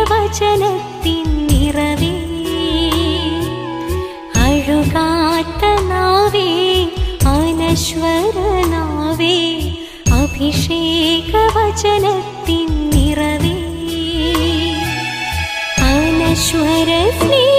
അഭിഷേകവചനത്തിൻ നിറവേ അഴുകാത്ത നാവേ അനശ്വരനാവേ അഭിഷേകവചനത്തിൻ നിറവേ. അനശ്വര സ്നേഹപിതാവാം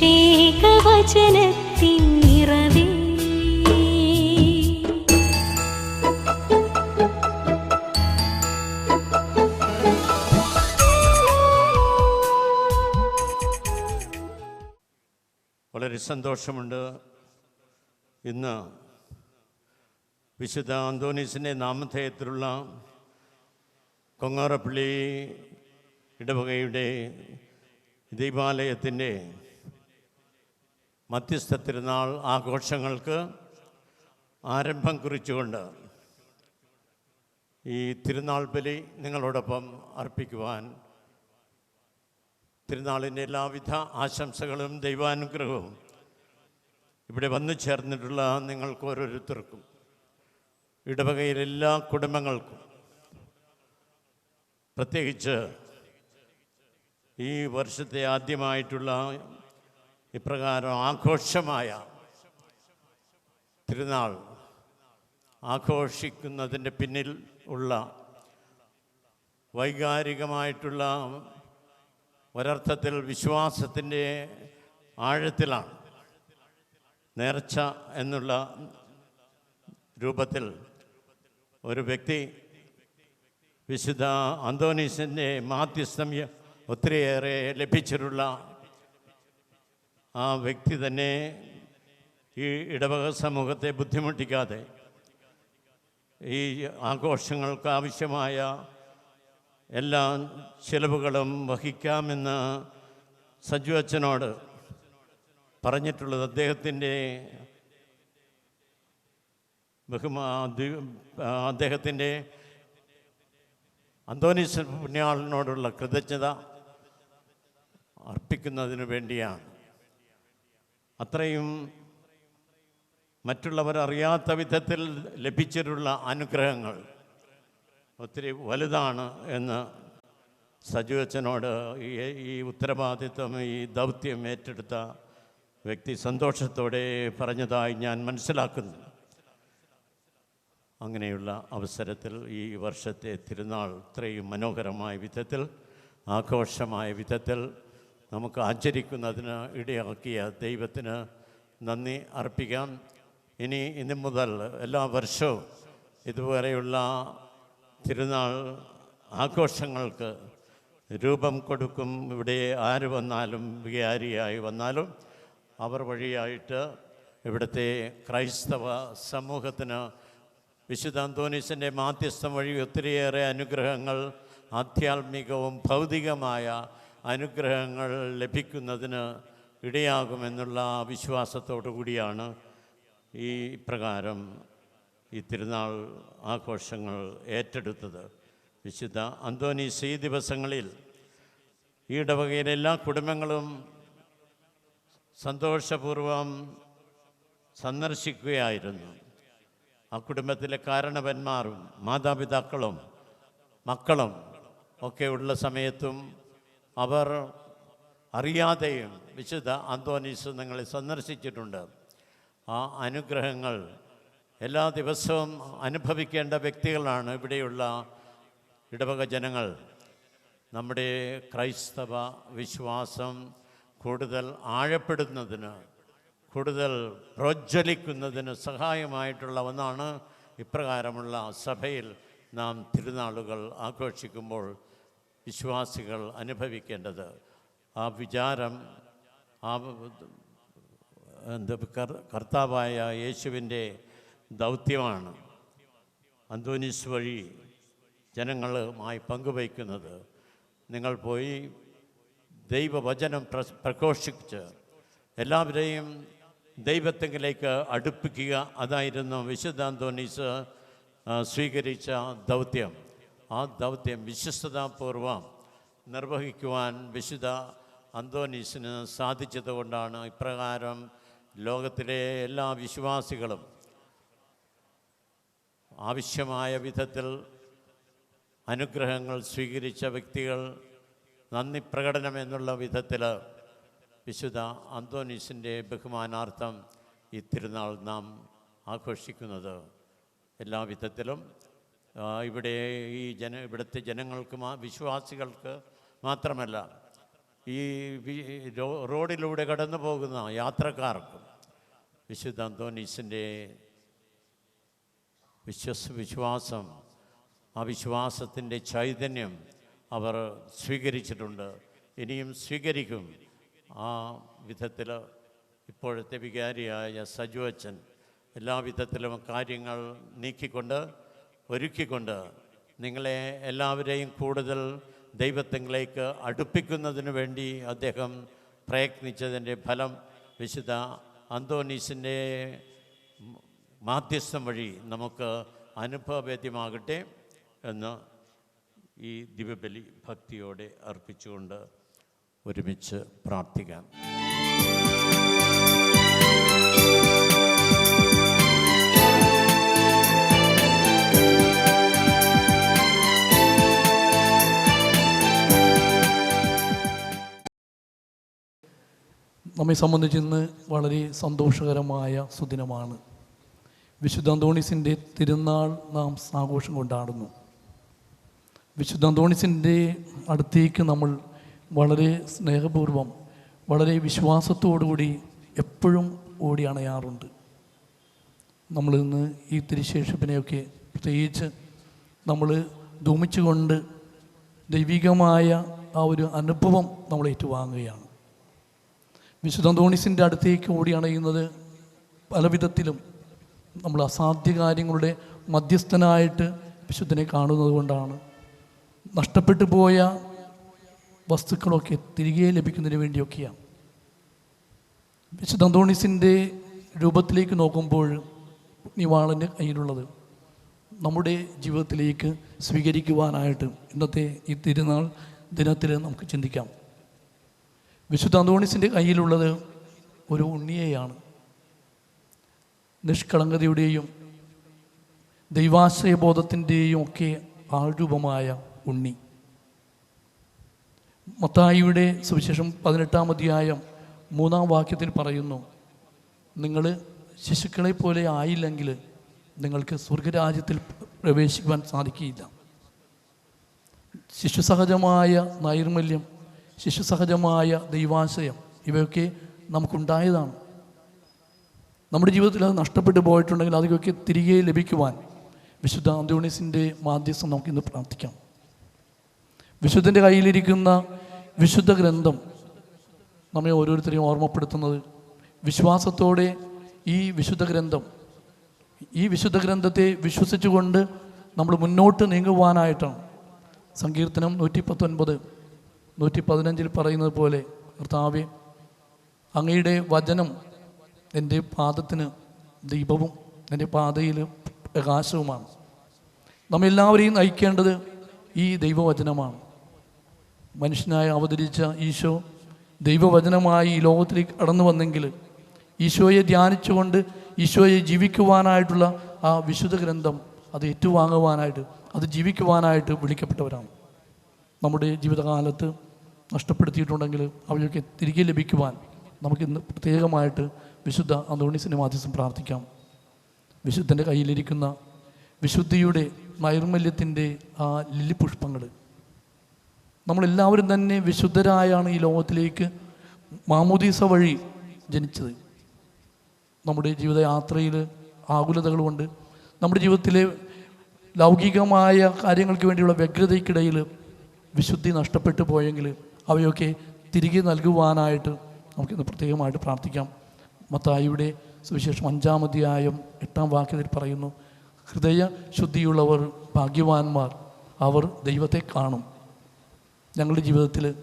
അഭിഷേകവചനത്തിൻ നിറവേ. വളരെ സന്തോഷമുണ്ട്. ഇന്ന് വിശുദ്ധ അന്തോണീസിന്റെ നാമധേയത്തിലുള്ള കൊങ്ങാറപ്പള്ളി ഇടവകയുടെ ദീപാലയത്തിന്റെ മധ്യസ്ഥ തിരുനാൾ ആഘോഷങ്ങൾക്ക് ആരംഭം കുറിച്ചുകൊണ്ട് ഈ തിരുനാൾ ബലി നിങ്ങളോടൊപ്പം അർപ്പിക്കുവാൻ തിരുനാളിന്റെ എല്ലാവിധ ആശംസകളും ദൈവാനുഗ്രഹവും ഇവിടെ വന്നു ചേർന്നിട്ടുള്ള നിങ്ങൾക്ക് ഓരോരുത്തർക്കും. ഇടവകയിലെ എല്ലാ കുടുംബങ്ങൾക്കും. പ്രത്യേകിച്ച് ഈ വർഷത്തെ ആദ്യമായിട്ടുള്ള ഇപ്രകാരം ആഘോഷമായ തിരുനാൾ ആഘോഷിക്കുന്നതിന്റെ പിന്നിൽ ഉള്ള വൈകാരികമായിട്ടുള്ള ഒരർത്ഥത്തിൽ വിശ്വാസത്തിന്റെ ആഴത്തിലാണ് നേർച്ച എന്നുള്ള രൂപത്തിൽ ഒരു വ്യക്തി വിശുദ്ധ അന്തോണീസിന്റെ മാധ്യസ്ഥം ഒത്തിരിയേറെ ലഭിച്ചിട്ടുള്ള ആ വ്യക്തി തന്നെ ഈ ഇടവക സമൂഹത്തെ ബുദ്ധിമുട്ടിക്കാതെ ഈ ആഘോഷങ്ങൾക്ക് ആവശ്യമായ എല്ലാ ചിലവുകളും വഹിക്കാമെന്ന് സജു അച്ഛനോട് പറഞ്ഞിട്ടുള്ളത്. അദ്ദേഹത്തിന്റെ ബഹുമാ അദ്ദേഹത്തിന്റെ അന്തോണീസ് പുണ്യാളിനോടുള്ള കൃതജ്ഞത അർപ്പിക്കുന്നതിന് വേണ്ടിയാണ്. അത്രയും മറ്റുള്ളവർ അറിയാത്ത വിധത്തിൽ ലഭിച്ചിട്ടുള്ള അനുഗ്രഹങ്ങൾ ഒത്തിരി വലുതാണ് എന്ന് സജു അച്ഛനോട് ഈ ഉത്തരവാദിത്വം ഈ ദൗത്യം ഏറ്റെടുത്ത വ്യക്തി സന്തോഷത്തോടെ പറഞ്ഞതായി ഞാൻ മനസ്സിലാക്കുന്നു. അങ്ങനെയുള്ള അവസരത്തിൽ ഈ വർഷത്തെ തിരുനാൾ ഇത്രയും മനോഹരമായ വിധത്തിൽ ആഘോഷമായ വിധത്തിൽ നമുക്ക് ആചരിക്കുന്നതിന് ഇടയാക്കിയ ദൈവത്തിന് നന്ദി അർപ്പിക്കാം. ഇനി ഇനി മുതൽ എല്ലാ വർഷവും ഇതുവരെയുള്ള തിരുനാൾ ആഘോഷങ്ങൾക്ക് രൂപം കൊടുക്കും. ഇവിടെ ആര് വന്നാലും വികാരിയായി വന്നാലും അവർ വഴിയായിട്ട് ഇവിടുത്തെ ക്രൈസ്തവ സമൂഹത്തിന് വിശുദ്ധ അന്തോണീസിന്റെ മാധ്യസ്ഥം വഴി ഒത്തിരിയേറെ അനുഗ്രഹങ്ങൾ ആധ്യാത്മികവും ഭൗതികമായ അനുഗ്രഹങ്ങൾ ലഭിക്കുന്നതിന് ഇടയാകുമെന്നുള്ള വിശ്വാസത്തോടു കൂടിയാണ് ഈ പ്രകാരം ഈ തിരുനാൾ ആഘോഷങ്ങൾ ഏറ്റെടുത്തത്. വിശുദ്ധ അന്തോനീസ് ഈ ദിവസങ്ങളിൽ ഈ ഇടവകയിലെ എല്ലാ കുടുംബങ്ങളും സന്തോഷപൂർവം സന്ദർശിക്കുകയായിരുന്നു. ആ കുടുംബത്തിലെ കാരണവന്മാരും മാതാപിതാക്കളും മക്കളും ഒക്കെ ഉള്ള സമയത്തും അവർ അറിയാതെയും വിശുദ്ധ അന്തോനീസ് നിങ്ങളെ സന്ദർശിച്ചിട്ടുണ്ട്. ആ അനുഗ്രഹങ്ങൾ എല്ലാ ദിവസവും അനുഭവിക്കേണ്ട വ്യക്തികളാണ് ഇവിടെയുള്ള ഇടവക ജനങ്ങൾ. നമ്മുടെ ക്രൈസ്തവ വിശ്വാസം കൂടുതൽ ആഴപ്പെടുന്നതിന് കൂടുതൽ പ്രോജ്വലിക്കുന്നതിന് സഹായമായിട്ടുള്ള ഒന്നാണ് ഇപ്രകാരമുള്ള സഭയിൽ നാം തിരുനാളുകൾ ആഘോഷിക്കുമ്പോൾ വിശ്വാസികൾ അനുഭവിക്കേണ്ടത്. ആ വിചാരം ആ എന്താ കർത്താവായ യേശുവിന്റെ ദൗത്യമാണ്. അന്തോനിസ് വഴി ജനങ്ങളുമായി പങ്കുവയ്ക്കുന്നത്. നിങ്ങൾ പോയി ദൈവവചനം പ്ര പ്രഘോഷിച്ച് എല്ലാവരെയും ദൈവത്തെങ്കിലേക്ക് അടുപ്പിക്കുക. അതായിരുന്നു വിശുദ്ധ അന്തോനീസ് സ്വീകരിച്ച ദൗത്യം. ആ ദൗത്യം വിശ്വസ്തതാപൂർവം നിർവഹിക്കുവാൻ വിശുദ്ധ അന്തോനീസിന് സാധിച്ചതുകൊണ്ടാണ് ഇപ്രകാരം ലോകത്തിലെ എല്ലാ വിശ്വാസികളും ആവശ്യമായ വിധത്തിൽ അനുഗ്രഹങ്ങൾ സ്വീകരിച്ച വ്യക്തികൾ നന്ദി പ്രകടനം എന്നുള്ള വിധത്തിൽ വിശുദ്ധ അന്തോനീസിന്റെ ബഹുമാനാർത്ഥം ഈ തിരുനാൾ നാം ആഘോഷിക്കുന്നത്. എല്ലാ വിധത്തിലും ഇവിടെ ഈ ജന ഇവിടുത്തെ ജനങ്ങൾക്ക് മാ വിശ്വാസികൾക്ക് മാത്രമല്ല ഈ റോഡിലൂടെ കടന്നു പോകുന്ന യാത്രക്കാർക്കും വിശുദ്ധ അന്തോനീസിന്റെ വിശ്വസ് വിശ്വാസം ആ വിശ്വാസത്തിന്റെ ചൈതന്യം അവർ സ്വീകരിച്ചിട്ടുണ്ട്. ഇനിയും സ്വീകരിക്കും. ആ വിധത്തിൽ ഇപ്പോഴത്തെ വികാരിയായ സജു അച്ഛൻ എല്ലാ വിധത്തിലും കാര്യങ്ങൾ നീക്കിക്കൊണ്ട് ഒരുക്കിക്കൊണ്ട് നിങ്ങളെ എല്ലാവരെയും കൂടുതൽ ദൈവത്തിലേക്ക് അടുപ്പിക്കുന്നതിന് വേണ്ടി അദ്ദേഹം പ്രയത്നിച്ചതിന്റെ ഫലം വിശുദ്ധ അന്തോനീസിന്റെ മാധ്യസ്ഥം വഴി നമുക്ക് അനുഭവവേദ്യമാകട്ടെ എന്ന് ഈ ദിവ്യബലി ഭക്തിയോടെ അർപ്പിച്ചുകൊണ്ട് ഒരുമിച്ച് പ്രാർത്ഥിക്കാം. നമ്മെ സംബന്ധിച്ച് ഇന്ന് വളരെ സന്തോഷകരമായ സുദിനമാണ്. വിശുദ്ധ അന്തോണിസിന്റെ തിരുനാൾ നാം ആഘോഷം കൊണ്ടാടുന്നു. വിശുദ്ധ അന്തോണിസിന്റെ അടുത്തേക്ക് നമ്മൾ വളരെ സ്നേഹപൂർവം വളരെ വിശ്വാസത്തോടുകൂടി എപ്പോഴും ഓടി അണയാറുണ്ട്. നമ്മളിന്ന് ഈ തിരിശേഷിപ്പിനെയൊക്കെ പ്രത്യേകിച്ച് നമ്മൾ ധൂമിച്ചുകൊണ്ട് ദൈവികമായ ആ ഒരു അനുഭവം നമ്മൾ ഏറ്റുവാങ്ങുകയാണ്. വിശുദ്ധ അന്തോണിസിന്റെ അടുത്തേക്ക് ഓടി അണയുന്നത് പല വിധത്തിലും നമ്മൾ അസാധ്യ കാര്യങ്ങളുടെ മധ്യസ്ഥനായിട്ട് വിശുദ്ധനെ കാണുന്നത് കൊണ്ടാണ്. നഷ്ടപ്പെട്ടു പോയ വസ്തുക്കളൊക്കെ തിരികെ ലഭിക്കുന്നതിന് വേണ്ടിയൊക്കെയാണ്. വിശുദ്ധ അന്തോണിസിന്റെ രൂപത്തിലേക്ക് നോക്കുമ്പോൾ നിവാളന്റെ കയ്യിലുള്ളത് നമ്മുടെ ജീവിതത്തിലേക്ക് സ്വീകരിക്കുവാനായിട്ട് ഇന്നത്തെ ഈ തിരുനാൾ ദിനത്തിൽ നമുക്ക് ചിന്തിക്കാം. വിശുദ്ധ അന്തോണിസിന്റെ കയ്യിലുള്ളത് ഒരു ഉണ്ണിയെയാണ്. നിഷ്കളങ്കതയുടെയും ദൈവാശ്രയബോധത്തിന്റെയും ഒക്കെ ആൾരൂപമായ ഉണ്ണി. മത്തായിയുടെ സുവിശേഷം പതിനെട്ടാം അധ്യായം മൂന്നാം വാക്യത്തിൽ പറയുന്നു നിങ്ങൾ ശിശുക്കളെ പോലെ ആയില്ലെങ്കിൽ നിങ്ങൾക്ക് സ്വർഗരാജ്യത്തിൽ പ്രവേശിക്കുവാൻ സാധിക്കുകയില്ല. ശിശുസഹജമായ നൈർമല്യം ശിശുസഹജമായ ദൈവാശയം ഇവയൊക്കെ നമുക്കുണ്ടായതാണ്. നമ്മുടെ ജീവിതത്തിൽ അത് നഷ്ടപ്പെട്ടു പോയിട്ടുണ്ടെങ്കിൽ അതൊക്കെ തിരികെ ലഭിക്കുവാൻ വിശുദ്ധ അന്തോണീസിന്റെ മാധ്യസ്ഥം നമുക്കിന്ന് പ്രാർത്ഥിക്കാം. വിശുദ്ധന്റെ കയ്യിലിരിക്കുന്ന വിശുദ്ധ ഗ്രന്ഥം നമ്മെ ഓരോരുത്തരെയും ഓർമ്മപ്പെടുത്തുന്നത് വിശ്വാസത്തോടെ ഈ വിശുദ്ധ ഗ്രന്ഥം ഈ വിശുദ്ധ ഗ്രന്ഥത്തെ വിശ്വസിച്ചുകൊണ്ട് നമ്മൾ മുന്നോട്ട് നീങ്ങുവാനായിട്ടാണ് സങ്കീർത്തനം നൂറ്റി പത്തൊൻപത് നൂറ്റി പതിനഞ്ചിൽ പറയുന്നത് പോലെ കർത്താവെ അങ്ങയുടെ വചനം എന്റെ പാദത്തിന് ദീപവും എന്റെ പാതയിൽ പ്രകാശവുമാണ്. നമ്മെല്ലാവരെയും നയിക്കേണ്ടത് ഈ ദൈവവചനമാണ്. മനുഷ്യനായി അവതരിച്ച ഈശോ ദൈവവചനമായി ഈ ലോകത്തിലേക്ക് കടന്നു വന്നെങ്കിൽ ഈശോയെ ധ്യാനിച്ചുകൊണ്ട് ഈശോയെ ജീവിക്കുവാനായിട്ടുള്ള ആ വിശുദ്ധ ഗ്രന്ഥം അത് ഏറ്റുവാങ്ങുവാനായിട്ട് അത് ജീവിക്കുവാനായിട്ട് വിളിക്കപ്പെട്ടവരാണ്. നമ്മുടെ ജീവിതകാലത്ത് നഷ്ടപ്പെടുത്തിയിട്ടുണ്ടെങ്കിൽ അവയൊക്കെ തിരികെ ലഭിക്കുവാൻ നമുക്ക് ഇന്ന് പ്രത്യേകമായിട്ട് വിശുദ്ധ അന്തോണീസിന്റെ മാധ്യസ്ഥം പ്രാർത്ഥിക്കാം. വിശുദ്ധന്റെ കയ്യിലിരിക്കുന്ന വിശുദ്ധിയുടെ നൈർമല്യത്തിന്റെ ആ ലില്ലി പുഷ്പങ്ങൾ നമ്മളെല്ലാവരും തന്നെ വിശുദ്ധരായാണ് ഈ ലോകത്തിലേക്ക് മാമോദീസ വഴി ജനിച്ചത്. നമ്മുടെ ജീവിതയാത്രയിൽ ആകുലതകളുമുണ്ട് നമ്മുടെ ജീവിതത്തിലെ ലൗകികമായ കാര്യങ്ങൾക്ക് വേണ്ടിയുള്ള വ്യഗ്രതയ്ക്കിടയിൽ വിശുദ്ധി നഷ്ടപ്പെട്ടു പോയെങ്കിൽ അവയൊക്കെ തിരികെ നൽകുവാനായിട്ട് നമുക്കിന്ന് പ്രത്യേകമായിട്ട് പ്രാർത്ഥിക്കാം. മത്തായിയുടെ സുവിശേഷം അഞ്ചാം അധ്യായം എട്ടാം വാക്യത്തിൽ പറയുന്നു ഹൃദയ ശുദ്ധിയുള്ളവർ ഭാഗ്യവാന്മാർ അവർ ദൈവത്തെ കാണും. ഞങ്ങളുടെ ജീവിതത്തിൽ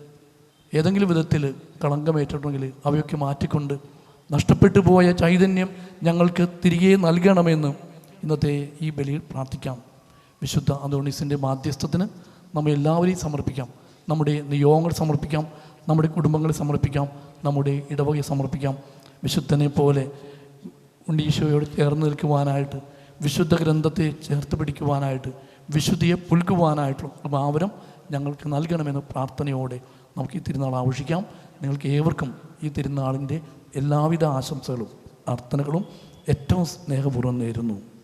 ഏതെങ്കിലും വിധത്തിൽ കളങ്കമേറ്റിട്ടുണ്ടെങ്കിൽ അവയൊക്കെ മാറ്റിക്കൊണ്ട് നഷ്ടപ്പെട്ടു പോയ ചൈതന്യം ഞങ്ങൾക്ക് തിരികെ നൽകണമെന്ന് ഇന്നത്തെ ഈ ബലിയിൽ പ്രാർത്ഥിക്കാം. വിശുദ്ധ അന്തോണീസിന്റെ മാധ്യസ്ഥത്തിന് നമ്മെ എല്ലാവരെയും സമർപ്പിക്കാം. നമ്മുടെ നിയോഗങ്ങൾ സമർപ്പിക്കാം. നമ്മുടെ കുടുംബങ്ങളെ സമർപ്പിക്കാം. നമ്മുടെ ഇടവകയെ സമർപ്പിക്കാം. വിശുദ്ധനെ പോലെ ഉണ്ണീശോയോട് ചേർന്ന് നിൽക്കുവാനായിട്ട് വിശുദ്ധ ഗ്രന്ഥത്തെ ചേർത്ത് പിടിക്കുവാനായിട്ട് വിശുദ്ധിയെ പുൽകുവാനായിട്ടുള്ള ഭാവനം ഞങ്ങൾക്ക് നൽകണമെന്ന് പ്രാർത്ഥനയോടെ നമുക്ക് ഈ തിരുനാൾ ആഘോഷിക്കാം. നിങ്ങൾക്ക് ഏവർക്കും ഈ തിരുനാളിന്റെ എല്ലാവിധ ആശംസകളും പ്രാർത്ഥനകളും ഏറ്റവും സ്നേഹപൂർവം നേരുന്നു.